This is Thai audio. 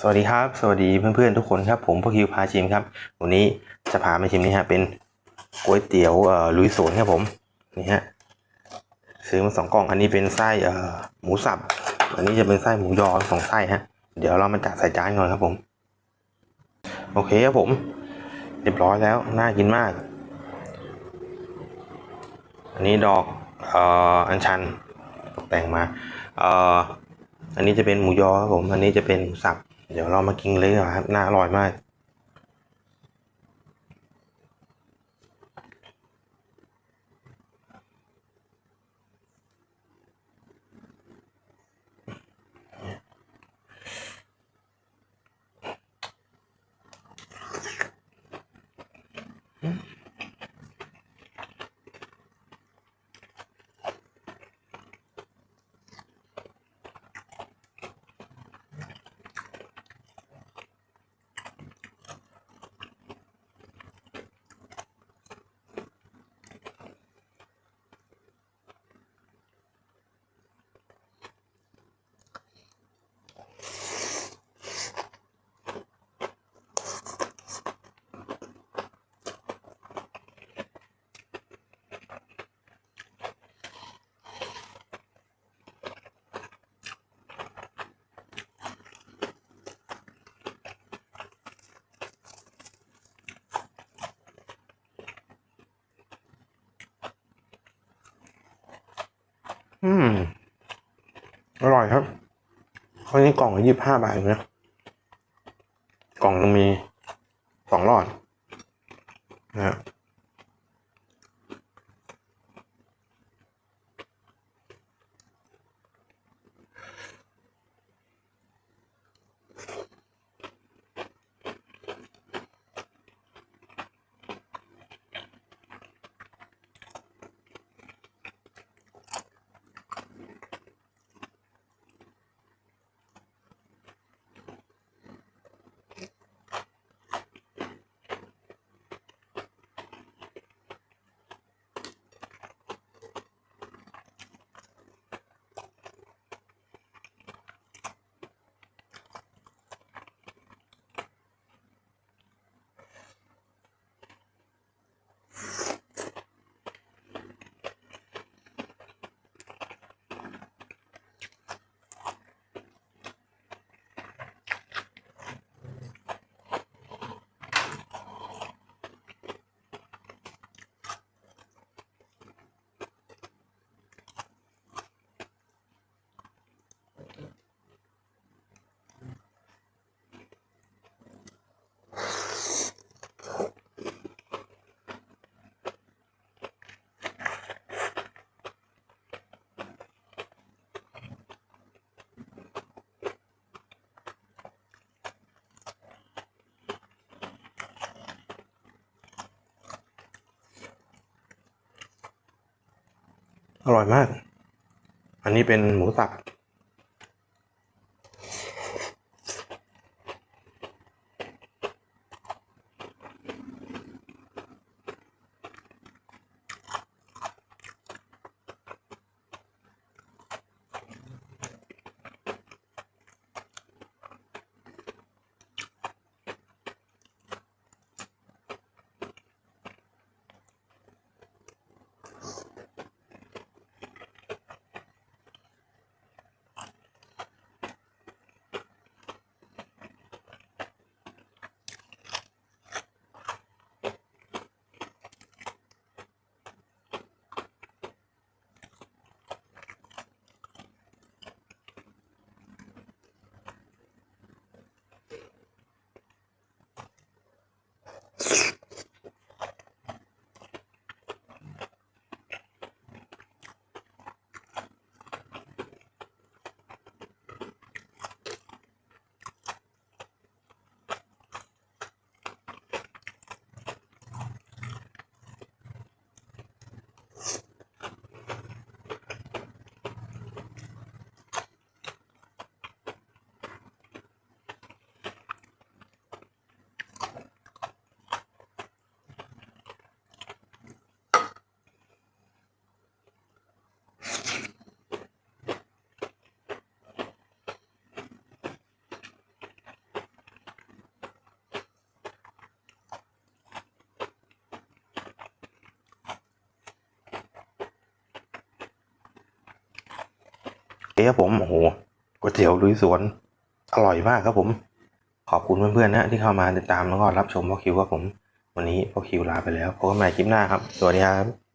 สวัสดีครับ สวัสดีเพื่อนๆทุกคนครับ ผมพ่อคิวพาชิมครับ วันนี้จะพามาชิมนี่ฮะเป็นก๋วยเตี๋ยวเอ่อลุยสวนครับผมนี่ฮะซื้อมาสองกล่องอันนี้เป็นไส้เอ่อหมูสับ อันนี้จะเป็นไส้หมูยอสองไส้ฮะเดี๋ยวเรามาจัดใส่จานก่อนครับผม โอเคครับผม เรียบร้อยแล้วน่ากินมาก อันนี้ดอกเอ่ออัญชันตกแต่งมาเอ่ออันนี้จะเป็นหมูยอครับผม อันนี้จะเป็นหมูสับ เดี๋ยวเรามากินเลยกครับน่าอร่อยมากอืม อร่อยครับข้อนี้กล่องละยี่สิบห้าบาทนะกล่องหนึงมีสองหลอดนะ อร่อยมาก อันนี้เป็นหมูสับ ครับผมโอ้โหก๋วยเตี๋ยวลุยสวน อร่อยมากครับผม ขอบคุณเพื่อนๆนะที่เข้ามาติดตามแล้วก็รับชมพ่อคิวครับผม วันนี้พ่อคิวลาไปแล้วพบกันใหม่คลิปหน้าครับ สวัสดีครับ